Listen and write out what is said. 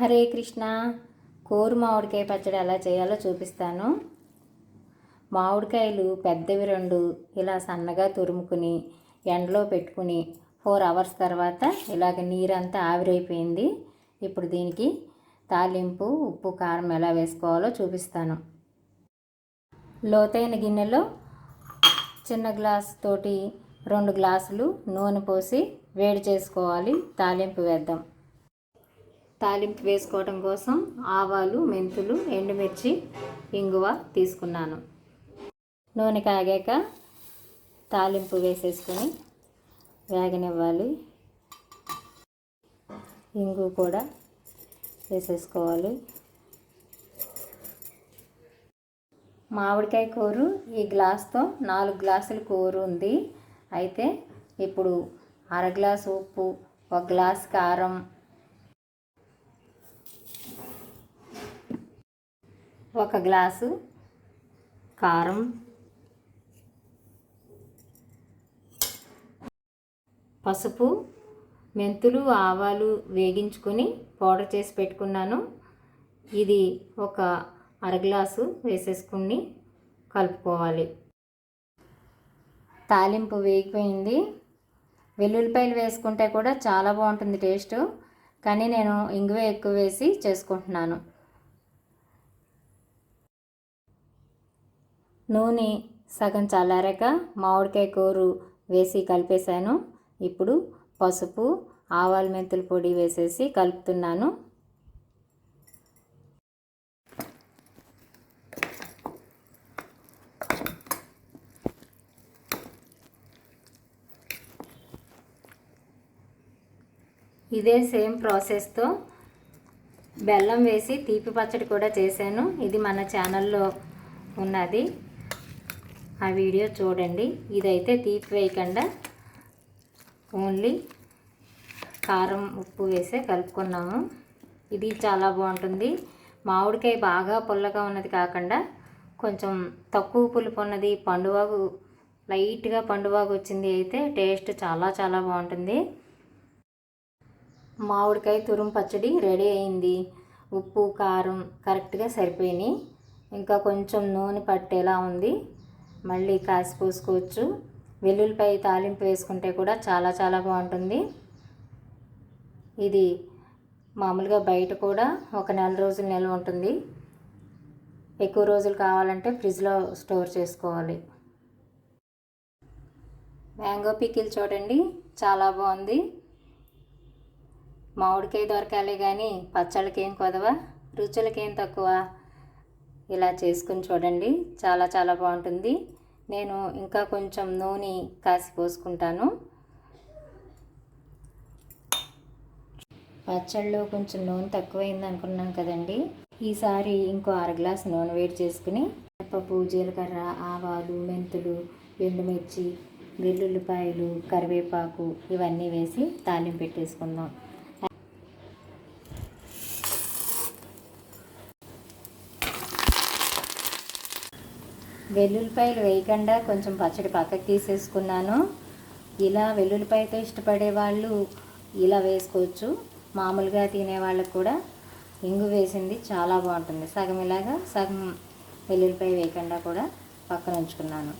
హరే కృష్ణ. కోరు మామిడికాయ పచ్చడి ఎలా చేయాలో చూపిస్తాను. మామిడికాయలు పెద్దవి రెండు ఇలా సన్నగా తురుముకుని ఎండలో పెట్టుకుని ఫోర్ అవర్స్ తర్వాత ఇలాగ నీరంతా ఆవిరైపోయింది. ఇప్పుడు దీనికి తాలింపు ఉప్పు కారం ఎలా వేసుకోవాలో చూపిస్తాను. లోతైన గిన్నెలో చిన్న గ్లాస్ తోటి రెండు గ్లాసులు నూనె పోసి వేడి చేసుకోవాలి. తాలింపు వేద్దాం. తాలింపు వేసుకోవడం కోసం ఆవాలు మెంతులు ఎండుమిర్చి ఇంగువ తీసుకున్నాను. నూనె కాగాక తాలింపు వేసేసుకొని వేగనివ్వాలి. ఇంగు కూడా వేసేసుకోవాలి. మామిడికాయ కూరు ఈ గ్లాస్తో నాలుగు గ్లాసులు కూరు ఉంది. అయితే ఇప్పుడు అర గ్లాసు ఉప్పు ఒక గ్లాస్ కారం ఒక గ్లాసు కారం. పసుపు మెంతులు ఆవాలు వేగించుకొని పౌడర్ చేసి పెట్టుకున్నాను. ఇది ఒక అర గ్లాసు వేసేసుకుని కలుపుకోవాలి. తాలింపు వేగిపోయింది. వెల్లుల్లిపాయలు వేసుకుంటే కూడా చాలా బాగుంటుంది టేస్ట్. కానీ నేను ఇంగువ ఎక్కువ వేసి చేసుకుంటున్నాను. నూనె సగం చల్లారాక మామిడికాయ కూరు వేసి కలిపేశాను. ఇప్పుడు పసుపు ఆవాల మెంతుల పొడి వేసేసి కలుపుతున్నాను. ఇదే సేమ్ ప్రాసెస్తో బెల్లం వేసి తీపి పచ్చడి కూడా చేశాను. ఇది మన ఛానల్లో ఉన్నది. ఆ వీడియో చూడండి. ఇదైతే తీపి వేయకుండా ఓన్లీ కారం ఉప్పు వేసే కలుపుకున్నాము. ఇది చాలా బాగుంటుంది. మామిడికాయ బాగా పుల్లగా ఉన్నది కాకుండా కొంచెం తక్కువ పులుపు ఉన్నది పండువాగు లైట్గా పండువాగు వచ్చింది అయితే టేస్ట్ చాలా చాలా బాగుంటుంది. మామిడికాయ తురుము పచ్చడి రెడీ అయింది. ఉప్పు కారం కరెక్ట్గా సరిపోయినాయి. ఇంకా కొంచెం నూనె పట్టేలా ఉంది. మళ్ళీ కాసి పోసుకోవచ్చు. వెల్లుల్లిపై తాలింపు వేసుకుంటే కూడా చాలా చాలా బాగుంటుంది. ఇది మామూలుగా బయట కూడా ఒక నెల రోజులు నిల్వ ఉంటుంది. ఎక్కువ రోజులు కావాలంటే ఫ్రిడ్జ్లో స్టోర్ చేసుకోవాలి. మ్యాంగో పికిల్ చూడండి చాలా బాగుంది. మామిడికాయ దొరకాలి కానీ పచ్చళ్ళకేం కొదవ రుచులకేం తక్కువ. ఇలా చేసుకుని చూడండి. చాలా చాలా బాగుంటుంది. నేను ఇంకా కొంచెం నూనె కాసి పోసుకుంటాను. పచ్చళ్ళలో కొంచెం నూనె తక్కువైంది అనుకున్నాం కదండి. ఈసారి ఇంకో అర గ్లాస్ నూనె వేడి చేసుకుని పప్పు జీలకర్ర ఆవాలు మెంతులు ఎండుమిర్చి వెల్లుల్లిపాయలు కరివేపాకు ఇవన్నీ వేసి తాలింపు పెట్టేసుకుందాం. వెల్లుల్లిపాయలు వేయకుండా కొంచెం పచ్చడి పక్కకి తీసేసుకున్నాను. ఇలా వెల్లుల్లిపాయతో ఇష్టపడే వాళ్ళు ఇలా వేసుకోవచ్చు. మామూలుగా తినే వాళ్ళకు కూడా ఇంగు వేసింది చాలా బాగుంటుంది. సగం ఇలాగా సగం వెల్లుల్లిపాయ వేయకుండా కూడా పక్కన ఉంచుకున్నాను.